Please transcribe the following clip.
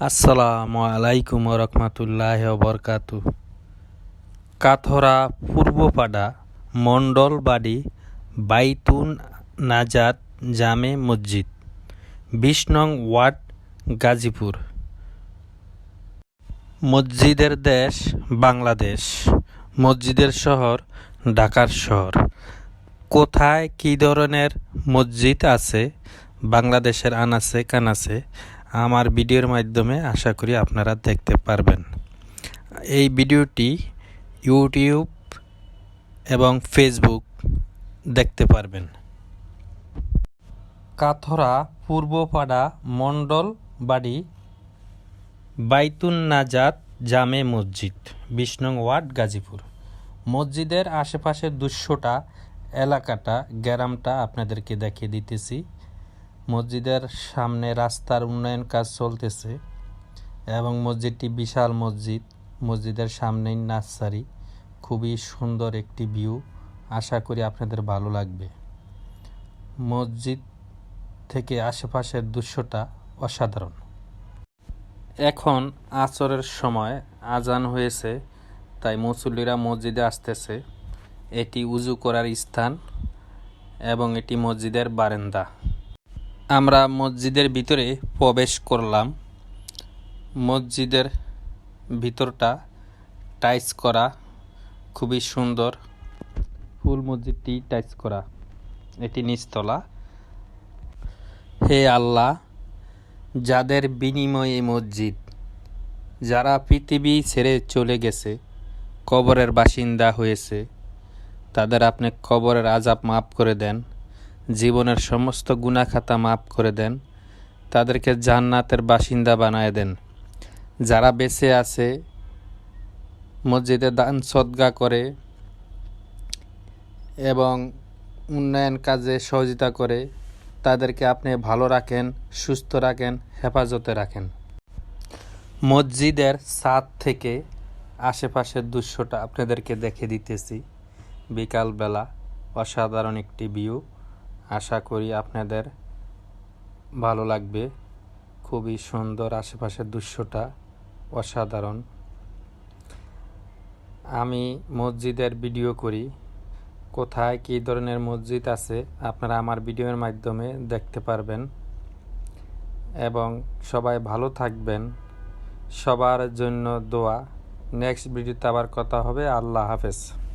আসসালামু আলাইকুম রহমতুল্লাহ বরকাতু কাথরা পূর্বপাড়া মণ্ডলবাড়ি বাইতুন নাজাত জামে মসজিদ নং ওয়ার্ড, গাজীপুর। মসজিদের দেশ বাংলাদেশ, মসজিদের শহর ঢাকার শহর। কোথায় কী ধরনের মসজিদ আছে, বাংলাদেশের আনাচে কানাচে আমার ভিডিওর মাধ্যমে আশা করি আপনারা দেখতে পারবেন। এই ভিডিওটি ইউটিউব এবং ফেসবুক দেখতে পারবেন। কাথরা পূর্বপাড়া মণ্ডল বাড়ি বাইতুন নাজাত জামে মসজিদ, বিশ নং ওয়ার্ড, গাজীপুর। মসজিদের আশেপাশের দুশোটা এলাকাটা, গ্রামটা আপনাদেরকে দেখিয়ে দিতেছি। মসজিদের সামনে রাস্তার উন্নয়ন কাজ চলতেছে এবং মসজিদটি বিশাল মসজিদ। মসজিদের সামনেই নার্সারি। খুবই সুন্দর একটি ভিউ। আশা করি আপনাদের ভালো লাগবে। মসজিদ থেকে আশেপাশের দৃশ্যটা অসাধারণ। এখন আসরের সময়। আজান হয়েছে, তাই মুসল্লিরা মসজিদে আসতেছে। এটি উজু করার স্থান এবং এটি মসজিদের বারেন্দা। আমরা মসজিদের ভিতরে প্রবেশ করলাম। মসজিদের ভিতরটা টাইস করা খুবই সুন্দর। ফুল মসজিদটি টাইস করা। এটি নিচতলা। হে আল্লাহ, যাদের বিনিময়ে মসজিদ, যারা পৃথিবী ছেড়ে চলে গেছে, কবরের বাসিন্দা হয়েছে, তাদের আপনি কবরের আজাব মাফ করে দেন। জীবনের সমস্ত গুণাখাতা মাফ করে দেন, তাদেরকে জান্নাতের বাসিন্দা বানায় দেন। যারা বেঁচে আছে, মসজিদে দান সদ্গা করে এবং উন্নয়ন কাজে সহযোগিতা করে, তাদেরকে আপনি ভালো রাখেন, সুস্থ রাখেন, হেফাজতে রাখেন। মসজিদের ছাদ থেকে আশেপাশের দৃশ্যটা আপনাদেরকে দেখে দিতেছি। বিকালবেলা অসাধারণ একটি ভিউ আশা করি আপনাদের ভালো লাগবে। খুবই সুন্দর আশেপাশের দৃশ্যটা অসাধারণ। আমি মসজিদের ভিডিও করি। কোথায় কী ধরনের মসজিদ আছে আপনারা আমার ভিডিওর মাধ্যমে দেখতে পারবেন। এবং সবাই ভালো থাকবেন। সবার জন্য দোয়া। নেক্সট ভিডিওতে আবার কথা হবে। আল্লাহ হাফেজ।